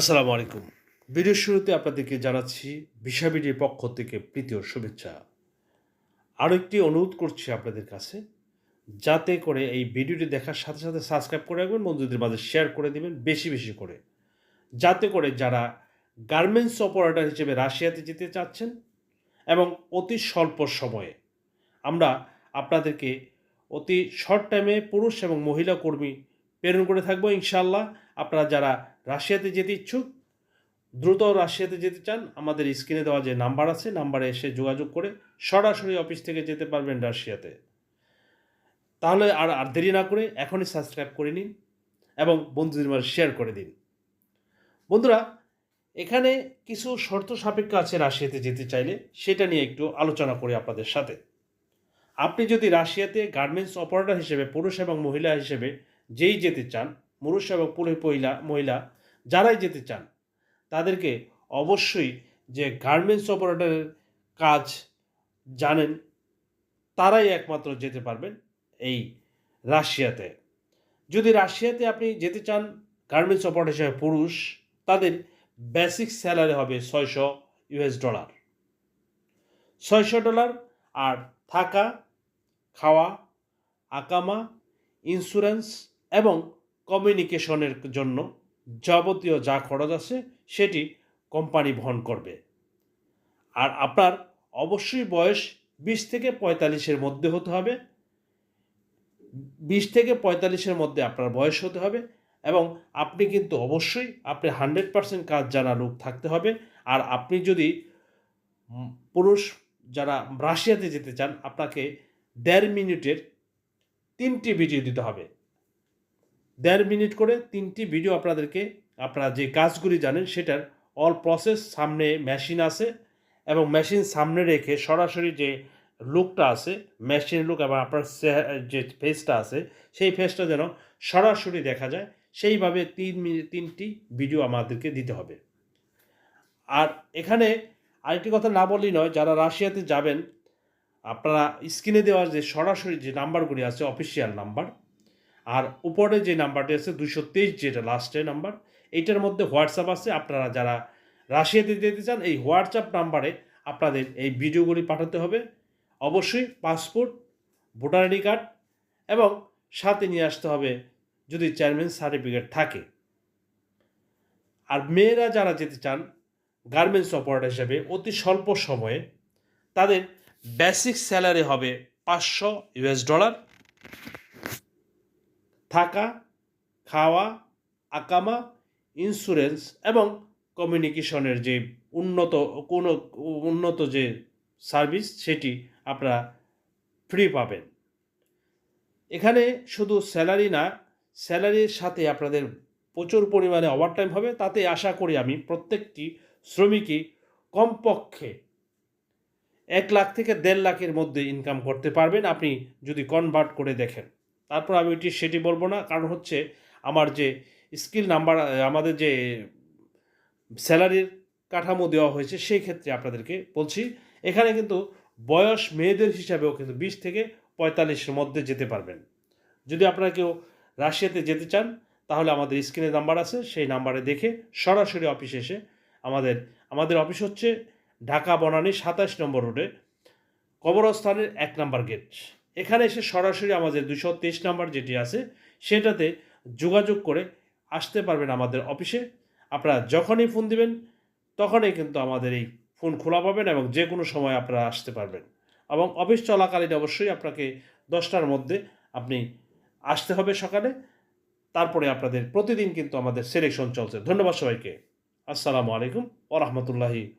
আসসালামু আলাইকুম। ভিডিওর শুরুতে আপনাদেরকে জানাচ্ছি ভিসাবিডির পক্ষ থেকে প্রীতীয় শুভেচ্ছা। আরও একটি অনুরোধ করছি আপনাদের কাছে, যাতে করে এই ভিডিওটি দেখার সাথে সাথে সাবস্ক্রাইব করে রাখবেন, বন্ধুদের মাঝে শেয়ার করে দিবেন, বেশি বেশি করে। যাতে করে যারা গার্মেন্টস অপারেটর হিসেবে রাশিয়াতে যেতে চাচ্ছেন এবং অতি স্বল্প সময়ে আমরা আপনাদেরকে অতি শর্ট টাইমে পুরুষ এবং মহিলা কর্মী প্রেরণ করে থাকব ইনশাল্লাহ আপনারা যারা রাশিয়াতে যেতে ইচ্ছুক, দ্রুত রাশিয়াতে যেতে চান, আমাদের স্ক্রিনে দেওয়া যে নাম্বার আছে, নাম্বারে এসে যোগাযোগ করে সরাসরি অফিস থেকে যেতে পারবেন রাশিয়াতে। তাহলে আর আর দেরি না করে এখনই সাবস্ক্রাইব করে নিন এবং বন্ধুদের মাঝে শেয়ার করে দিন। বন্ধুরা, এখানে কিছু শর্ত সাপেক্ষ আছে রাশিয়াতে যেতে চাইলে, সেটা নিয়ে একটু আলোচনা করি আপনাদের সাথে। আপনি যদি রাশিয়াতে গার্মেন্টস অপারেটর হিসেবে, পুরুষ এবং মহিলা হিসেবে যেই যেতে চান, পুরুষ এবং পুরুষ মহিলা মহিলা যারাই যেতে চান, তাদেরকে অবশ্যই যে গার্মেন্টস অপারেটরের কাজ জানেন, তারাই একমাত্র যেতে পারবেন এই রাশিয়াতে। যদি রাশিয়াতে আপনি যেতে চান, গার্মেন্টস অপারেটর হিসেবে পুরুষ, তাদের বেসিক স্যালারি হবে ছয়শো ইউএস ডলার। ছয়শো ডলার আর থাকা, খাওয়া, আকামা, ইন্স্যুরেন্স এবং কমিউনিকেশনের জন্য যাবতীয় যা খরচ আছে সেটি কোম্পানি বহন করবে। আর আপনার অবশ্যই বয়স বিশ থেকে পঁয়তাল্লিশের মধ্যে হতে হবে। বিশ থেকে পঁয়তাল্লিশের মধ্যে আপনার বয়স হতে হবে এবং আপনি কিন্তু অবশ্যই আপনি হান্ড্রেড পার্সেন্ট কাজ জানা লোক থাকতে হবে। আর আপনি যদি পুরুষ যারা রাশিয়াতে যেতে চান, আপনাকে দেড় মিনিটের তিনটি ভিডিও দিতে হবে। দেড় মিনিট করে তিনটি ভিডিও আপনাদেরকে, আপনারা যে কাজগুলি জানেন সেটার অল প্রসেস সামনে মেশিন আছে এবং মেশিন সামনে রেখে সরাসরি যে লুকটা আছে মেশিনের লুক এবং আপনার যে ফেসটা আছে, সেই ফেসটা যেন সরাসরি দেখা যায়, সেইভাবে তিন মিনিট তিনটি ভিডিও আমাদেরকে দিতে হবে। আর এখানে আরেকটি কথা না বললেই নয়, যারা রাশিয়াতে যাবেন, আপনারা স্ক্রিনে দেওয়া যে সরাসরি যে নাম্বারগুলি আছে অফিসিয়াল নাম্বার আর উপরে যে নাম্বারটি আছে দুশো তেইশ, যেটা লাস্টের নাম্বার এইটার মধ্যে হোয়াটসঅ্যাপ আছে। আপনারা যারা রাশিয়াতে যেতে চান, এই হোয়াটসঅ্যাপ নাম্বারে আপনাদের এই ভিডিওগুলি পাঠাতে হবে। অবশ্যই পাসপোর্ট, ভোটার আইডি কার্ড এবং সাথে নিয়ে আসতে হবে যদি চেয়ারম্যান সার্টিফিকেট থাকে। আর মেয়েরা যারা যেতে চান গার্মেন্টস অপারেটর হিসেবে অতি স্বল্প সময়ে তাদের বেসিক স্যালারি হবে পাঁচশো ইউএস ডলার থাকা, খাওয়া, আকামা ইন্স্যুরেন্স এবং কমিউনিকেশনের যে উন্নত, কোনো উন্নত যে সার্ভিস সেটি আপনারা ফ্রি পাবেন। এখানে শুধু স্যালারি না স্যালারির সাথে আপনাদের প্রচুর পরিমাণে ওভারটাইম হবে। তাতে আশা করি আমি প্রত্যেকটি শ্রমিকই কমপক্ষে এক লাখ থেকে দেড় লাখের মধ্যে ইনকাম করতে পারবেন। আপনি যদি কনভার্ট করে দেখেন। তারপর আমি ওইটি, সেটি বলব না। কারণ হচ্ছে আমার যে স্কিল নাম্বার, আমাদের যে স্যালারির কাঠামো দেওয়া হয়েছে, সেই ক্ষেত্রে আপনাদেরকে বলছি, এখানে কিন্তু বয়স মেয়েদের হিসাবেও কিন্তু বিশ থেকে পঁয়তাল্লিশের মধ্যে যেতে পারবেন। যদি আপনারা কেউ রাশিয়াতে যেতে চান, তাহলে আমাদের স্ক্রিনে নাম্বার আছে, সেই নাম্বারে দেখে সরাসরি অফিসে এসে আমাদের আমাদের অফিস হচ্ছে ঢাকা বনানী সাতাশ নম্বর রোডে, কবরস্থানের এক নাম্বার গেট। এখানে এসে সরাসরি আমাদের দুশো তেইশ নাম্বার যেটি আছে, সেটাতে যোগাযোগ করে আসতে পারবেন আমাদের অফিসে। আপনারা যখনই ফোন দিবেন, তখনই কিন্তু আমাদের এই ফোন খোলা পাবেন এবং যে কোনো সময় আপনারা আসতে পারবেন। এবং অফিস চলাকালীন অবশ্যই আপনাকে দশটার মধ্যে আপনি আসতে হবে সকালে। তারপরে আপনাদের প্রতিদিন কিন্তু আমাদের সিলেকশন চলছে। ধন্যবাদ সবাইকে। আসসালামু আলাইকুম ও রহমতুল্লাহি